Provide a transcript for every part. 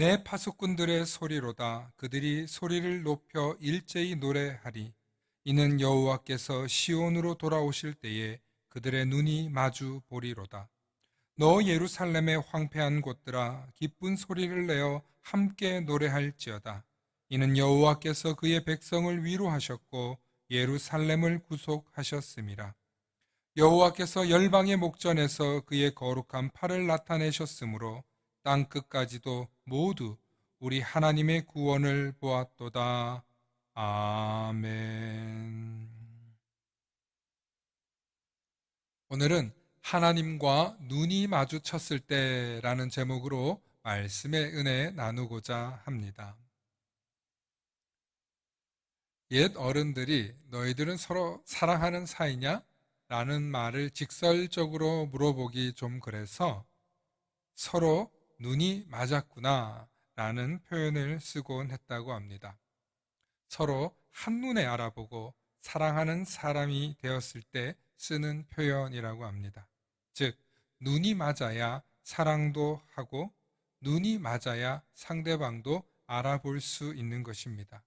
내 파수꾼들의 소리로다. 그들이 소리를 높여 일제히 노래하리. 이는 여호와께서 시온으로 돌아오실 때에 그들의 눈이 마주 보리로다. 너 예루살렘의 황폐한 곳들아 기쁜 소리를 내어 함께 노래할지어다. 이는 여호와께서 그의 백성을 위로하셨고 예루살렘을 구속하셨음이라. 여호와께서 열방의 목전에서 그의 거룩한 팔을 나타내셨으므로 땅 끝까지도 모두 우리 하나님의 구원을 보았도다. 아멘. 오늘은 하나님과 눈이 마주쳤을 때라는 제목으로 말씀의 은혜 나누고자 합니다. 옛 어른들이 너희들은 서로 사랑하는 사이냐? 라는 말을 직설적으로 물어보기 좀 그래서 서로 눈이 맞았구나 라는 표현을 쓰곤 했다고 합니다. 서로 한눈에 알아보고 사랑하는 사람이 되었을 때 쓰는 표현이라고 합니다. 즉, 눈이 맞아야 사랑도 하고 눈이 맞아야 상대방도 알아볼 수 있는 것입니다.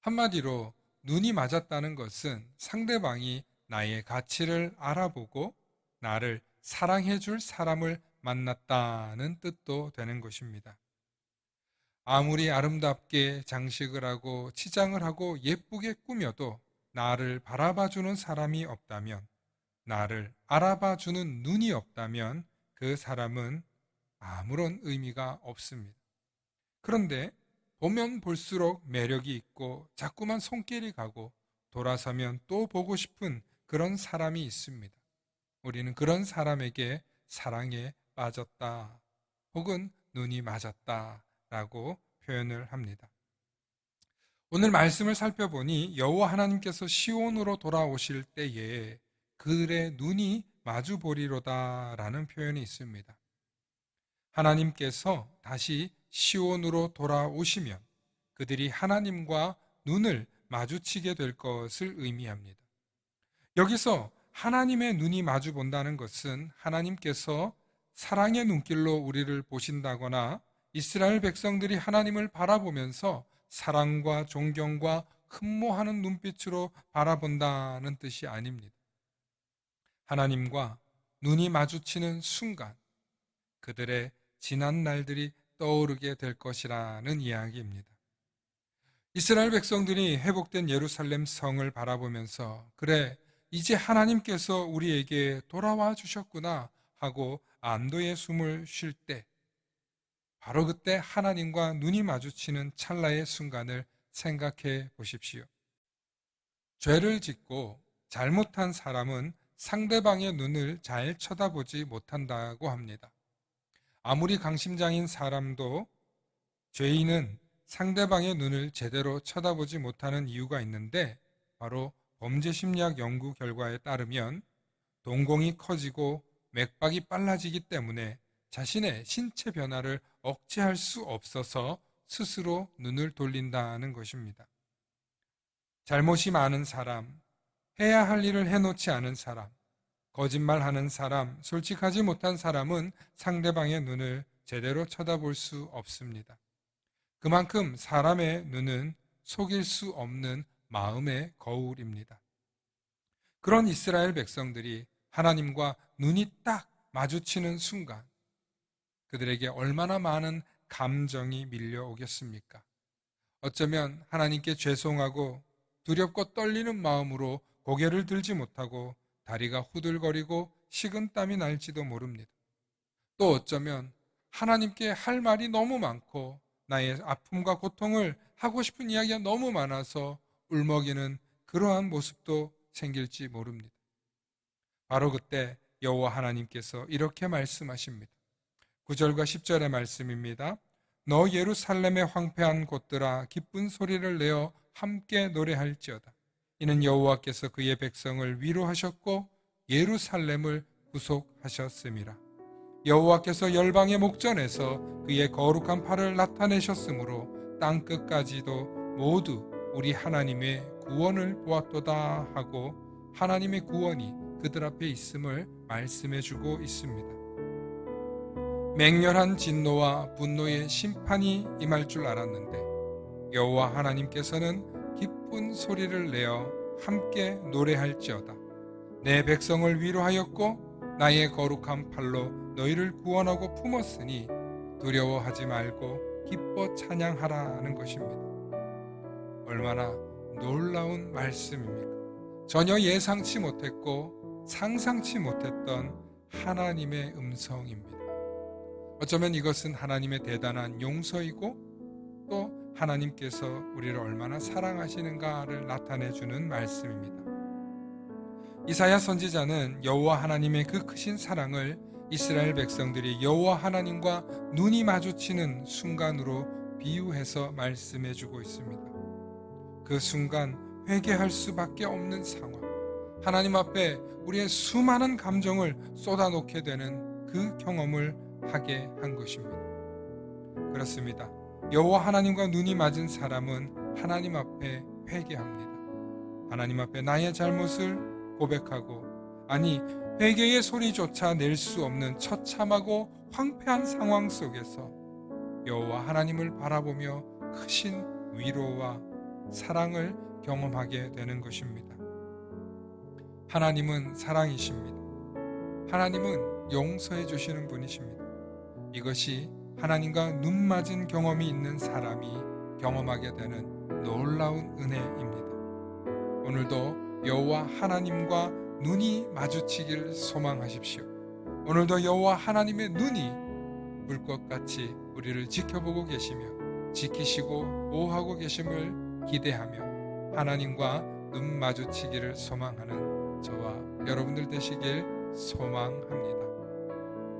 한마디로 눈이 맞았다는 것은 상대방이 나의 가치를 알아보고 나를 사랑해 줄 사람을 만났다는 뜻도 되는 것입니다. 아무리 아름답게 장식을 하고 치장을 하고 예쁘게 꾸며도 나를 바라봐 주는 사람이 없다면, 나를 알아봐 주는 눈이 없다면 그 사람은 아무런 의미가 없습니다. 그런데 보면 볼수록 매력이 있고 자꾸만 손길이 가고 돌아서면 또 보고 싶은 그런 사람이 있습니다. 우리는 그런 사람에게 사랑에 빠졌다 혹은 눈이 맞았다 라고 표현을 합니다. 오늘 말씀을 살펴보니 여호와 하나님께서 시온으로 돌아오실 때에 그들의 눈이 마주 보리로다 라는 표현이 있습니다. 하나님께서 다시 시온으로 돌아오시면 그들이 하나님과 눈을 마주치게 될 것을 의미합니다. 여기서 하나님의 눈이 마주 본다는 것은 하나님께서 사랑의 눈길로 우리를 보신다거나 이스라엘 백성들이 하나님을 바라보면서 사랑과 존경과 흠모하는 눈빛으로 바라본다는 뜻이 아닙니다. 하나님과 눈이 마주치는 순간 그들의 지난 날들이 떠오르게 될 것이라는 이야기입니다. 이스라엘 백성들이 회복된 예루살렘 성을 바라보면서 그래 이제 하나님께서 우리에게 돌아와 주셨구나 하고 안도의 숨을 쉴 때, 바로 그때 하나님과 눈이 마주치는 찰나의 순간을 생각해 보십시오. 죄를 짓고 잘못한 사람은 상대방의 눈을 잘 쳐다보지 못한다고 합니다. 아무리 강심장인 사람도 죄인은 상대방의 눈을 제대로 쳐다보지 못하는 이유가 있는데 바로 범죄 심리학 연구 결과에 따르면 동공이 커지고 맥박이 빨라지기 때문에 자신의 신체 변화를 억제할 수 없어서 스스로 눈을 돌린다는 것입니다. 잘못이 많은 사람, 해야 할 일을 해놓지 않은 사람, 거짓말하는 사람, 솔직하지 못한 사람은 상대방의 눈을 제대로 쳐다볼 수 없습니다. 그만큼 사람의 눈은 속일 수 없는 마음의 거울입니다. 그런 이스라엘 백성들이 하나님과 눈이 딱 마주치는 순간 그들에게 얼마나 많은 감정이 밀려오겠습니까? 어쩌면 하나님께 죄송하고 두렵고 떨리는 마음으로 고개를 들지 못하고 다리가 후들거리고 식은땀이 날지도 모릅니다. 또 어쩌면 하나님께 할 말이 너무 많고 나의 아픔과 고통을 하고 싶은 이야기가 너무 많아서 울먹이는 그러한 모습도 생길지 모릅니다. 바로 그때 여호와 하나님께서 이렇게 말씀하십니다. 9절과 10절의 말씀입니다. 너 예루살렘의 황폐한 곳들아 기쁜 소리를 내어 함께 노래할지어다. 이는 여호와께서 그의 백성을 위로하셨고 예루살렘을 구속하셨음이라. 여호와께서 열방의 목전에서 그의 거룩한 팔을 나타내셨으므로 땅 끝까지도 모두 우리 하나님의 구원을 보았도다 하고 하나님의 구원이 그들 앞에 있음을 말씀해 주고 있습니다. 맹렬한 진노와 분노의 심판이 임할 줄 알았는데 여호와 하나님께서는 기쁜 소리를 내어 함께 노래할지어다. 내 백성을 위로하였고 나의 거룩한 팔로 너희를 구원하고 품었으니 두려워하지 말고 기뻐 찬양하라는 것입니다. 얼마나 놀라운 말씀입니까? 전혀 예상치 못했고 상상치 못했던 하나님의 음성입니다. 어쩌면 이것은 하나님의 대단한 용서이고 또 하나님께서 우리를 얼마나 사랑하시는가를 나타내 주는 말씀입니다. 이사야 선지자는 여호와 하나님의 그 크신 사랑을 이스라엘 백성들이 여호와 하나님과 눈이 마주치는 순간으로 비유해서 말씀해 주고 있습니다. 그 순간 회개할 수밖에 없는 상황. 하나님 앞에 우리의 수많은 감정을 쏟아놓게 되는 그 경험을 하게 한 것입니다. 그렇습니다. 여호와 하나님과 눈이 맞은 사람은 하나님 앞에 회개합니다. 하나님 앞에 나의 잘못을 고백하고 아니 회개의 소리조차 낼 수 없는 처참하고 황폐한 상황 속에서 여호와 하나님을 바라보며 크신 위로와 사랑을 경험하게 되는 것입니다. 하나님은 사랑이십니다. 하나님은 용서해 주시는 분이십니다. 이것이 하나님과 눈 맞은 경험이 있는 사람이 경험하게 되는 놀라운 은혜입니다. 오늘도 여호와 하나님과 눈이 마주치길 소망하십시오. 오늘도 여호와 하나님의 눈이 불꽃같이 우리를 지켜보고 계시며 지키시고 보호하고 계심을 기대하며 하나님과 눈 마주치기를 소망하는 저와 여러분들 되시길 소망합니다.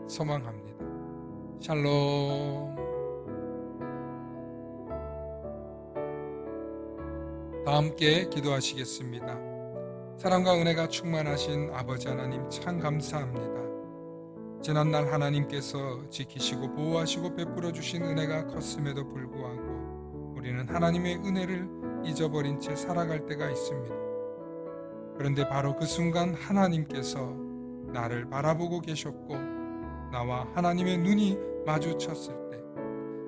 소망합니다. 샬롬. 다 함께 기도하시겠습니다. 사랑과 은혜가 충만하신 아버지 하나님 참 감사합니다. 지난날 하나님께서 지키시고 보호하시고 베풀어 주신 은혜가 컸음에도 불구하고 우리는 하나님의 은혜를 잊어버린 채 살아갈 때가 있습니다. 그런데 바로 그 순간 하나님께서 나를 바라보고 계셨고 나와 하나님의 눈이 마주쳤을 때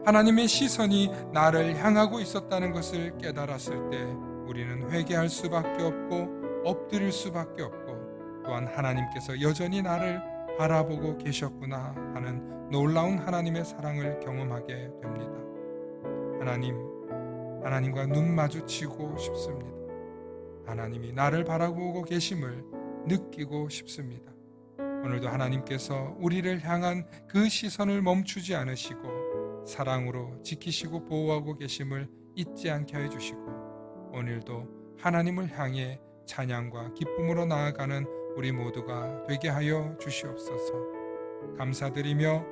하나님의 시선이 나를 향하고 있었다는 것을 깨달았을 때 우리는 회개할 수밖에 없고 엎드릴 수밖에 없고 또한 하나님께서 여전히 나를 바라보고 계셨구나 하는 놀라운 하나님의 사랑을 경험하게 됩니다. 하나님, 하나님과 눈 마주치고 싶습니다. 하나님이 나를 바라보고 계심을 느끼고 싶습니다. 오늘도 하나님께서 우리를 향한 그 시선을 멈추지 않으시고 사랑으로 지키시고 보호하고 계심을 잊지 않게 해주시고 오늘도 하나님을 향해 찬양과 기쁨으로 나아가는 우리 모두가 되게 하여 주시옵소서. 감사드리며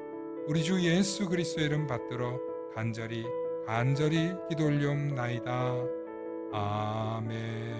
우리 주 예수 그리스도의 이름 받들어 간절히 간절히 기도 올리옵나이다. 아멘.